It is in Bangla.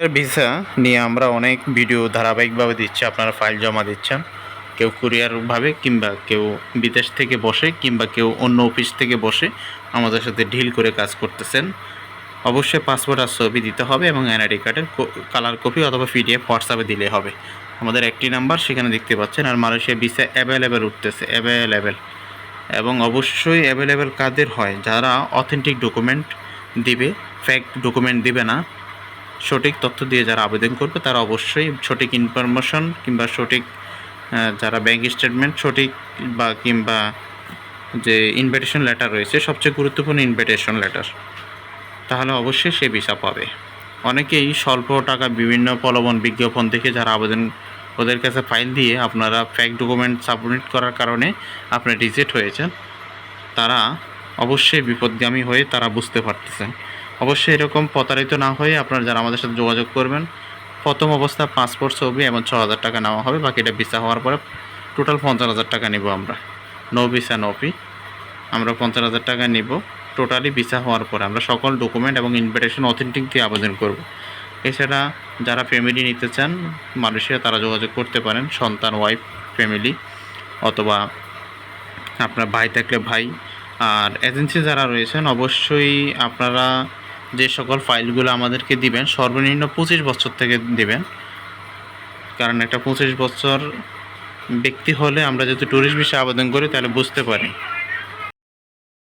ভিসা নিয়ে আমরা অনেক ভিডিও ধারাবাহিকভাবে দিচ্ছি, আপনারা ফাইল জমা দিচ্ছেন। কেউ কুরিয়ারভাবে কিংবা কেউ বিদেশ থেকে বসে কিংবা কেউ অন্য অফিস থেকে বসে আমাদের সাথে ঢিল করে কাজ করতেছেন। অবশ্যই পাসপোর্ট আর ছবি দিতে হবে এবং এনআইডি কার্ডের কালার কপি অথবা পিডিএফ হোয়াটসঅ্যাপে দিলে হবে। আমাদের একটি নাম্বার, সেখানে দেখতে পাচ্ছেন, আর মালয়েশিয়া ভিসা অ্যাভেলেবেল উঠতেছে অ্যাভেলেবেল এবং অবশ্যই অ্যাভেলেবেল কাদের হয়? যারা অথেন্টিক ডকুমেন্ট দিবে ফেক ডকুমেন্ট দিবে না সঠিক তথ্য দিয়ে যারা আবেদন করবে, তারা অবশ্যই সঠিক ইনফরমেশন কিংবা সঠিক যারা ব্যাংক স্টেটমেন্ট সঠিক বা কিংবা যে ইনভিটেশন লেটার রয়েছে, সবচেয়ে গুরুত্বপূর্ণ ইনভিটেশন লেটার তাহলে অবশ্যই সে ভিসা পাবে। অনেকেই স্বল্প টাকা বিভিন্ন প্রলোভন বিজ্ঞাপন দেখে যারা আবেদন, ওদের কাছে ফাইল দিয়ে আপনারা ফ্যাক ডকুমেন্ট সাবমিট করার কারণে আপনি রিজেক্ট হয়েছেন। তারা অবশ্যই বিপদগামী হয়ে তারা বুঝতে পারতেছেন। অবশ্যই এরকম প্রতারিত না হয়ে আপনারা যারা আমাদের সাথে যোগাযোগ করবেন, প্রথম অবস্থা পাসপোর্ট ছবি এবং ছ হাজার টাকা নেওয়া হবে, বাকিটা ভিসা হওয়ার পরে টোটাল পঞ্চাশ হাজার টাকা নিব আমরা। নো ভিসা নো ফি আমরা পঞ্চাশ হাজার টাকা নিব টোটালি ভিসা হওয়ার পরে আমরা সকল ডকুমেন্ট এবং ইনভিটেশন অথেন্টিক দিয়ে আবেদন করব। এছাড়া যারা ফ্যামিলি নিতে চান মানুষেরা তারা যোগাযোগ করতে পারেন, সন্তান ওয়াইফ ফ্যামিলি অথবা আপনার ভাই থাকলে ভাই। আর এজেন্সি যারা রয়েছেন, অবশ্যই আপনারা যে সকল ফাইলগুলো আমাদেরকে দিবেন, সর্বনিম্ন পঁচিশ বছর থেকে দেবেন। কারণ একটা পঁচিশ বছর ব্যক্তি হলে আমরা যদি ট্যুরিস্ট বিষয়ে আবেদন করি, তাহলে বুঝতে পারি।